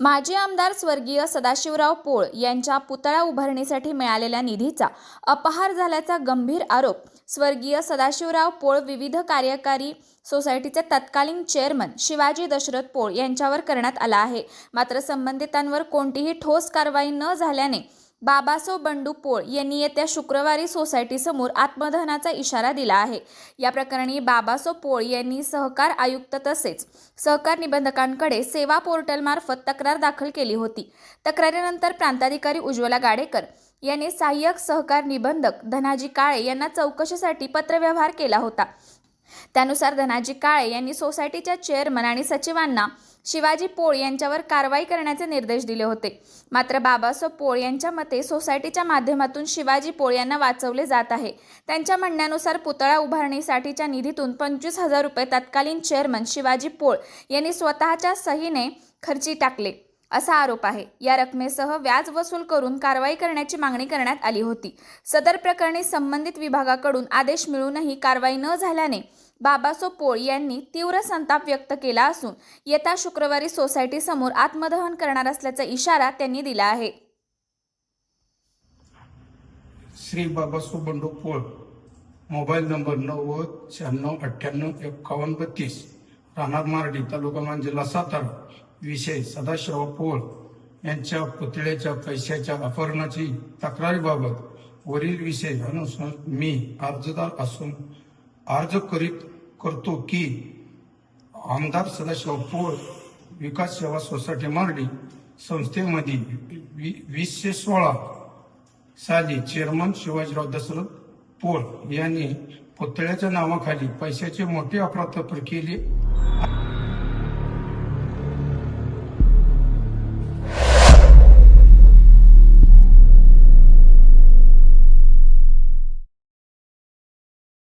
माजी आमदार स्वर्गीय सदाशिवराव पोळ यांच्या पुतळा उभारणीसाठी मिळालेल्या निधीचा अपहार झाल्याचा गंभीर आरोप स्वर्गीय सदाशिवराव पोळ विविध कार्यकारी सोसायटीचे तत्कालीन चेअरमन शिवाजी दशरथ पोळ यांच्यावर करण्यात आला आहे. मात्र संबंधितांवर कोणतीही ठोस कारवाई न झाल्याने बाबासो बंडू पोळ यांनी येत्या शुक्रवारी सोसायटीसमोर आत्मदहनाचा इशारा दिला आहे. या प्रकरणी बाबासो पोळ यांनी सहकार आयुक्त तसेच सहकार निबंधकांकडे सेवा पोर्टलमार्फत तक्रार दाखल केली होती. तक्रारीनंतर प्रांताधिकारी उज्ज्वला गाडेकर यांनी सहाय्यक सहकार निबंधक धनाजी काळे यांना चौकशीसाठी पत्रव्यवहार केला होता. त्यानुसार धनाजी काळे यांनी सोसायटीच्या चेअरमन आणि सचिवांना शिवाजी पोळ यांच्यावर कारवाई करण्याचे निर्देश दिले होते. मात्र बाबासाहेब पोळ यांच्या मते सोसायटीच्या माध्यमातून शिवाजी पोळ यांना वाचवले जात आहे. त्यांच्या म्हणण्यानुसार पुतळा उभारणीसाठीच्या निधीतून पंचवीस हजार रुपये तत्कालीन चेअरमन शिवाजी पोळ यांनी स्वतःच्या सहीने खर्ची टाकले. असा आरोप आहे. या रकमेसह व्याज वसूल करून कारवाई करण्याची मागणी करण्यात आली होती. सदर प्रकरणी संबंधित विभागाकडून आदेश मिळूनही कारवाई न झाल्याने बाबासो पोळ यांनी तीव्र संताप व्यक्त केला असून येत्या शुक्रवारी सोसायटी समोर आत्मदहन करणार असल्याचा इशारा त्यांनी दिला आहे. श्री बाबासो बंडू पोळ मोबाईल नंबर नव्वद शहाण्णव अठ्ठ्याण्णव एकावन्न बत्तीस राहणार मार्डी तालुका मान जिल्हा सातारा विषय सदाशिवराव पोळ यांच्या पुतळ्याच्या पैशाच्या अपहरणाची तक्रारीबाबत वरील विषय अनुसार मी अर्जदार असून अर्ज करीत करतो की आमदार सदाशिव पोळ विकास सेवा सोसायटी मार्डी संस्थेमध्ये वी- वीसशे सोळा साली चेअरमन शिवाजीराव दशरथ पोळ यांनी पुतळ्याच्या नावाखाली पैशाचे मोठे अफरातफर केली.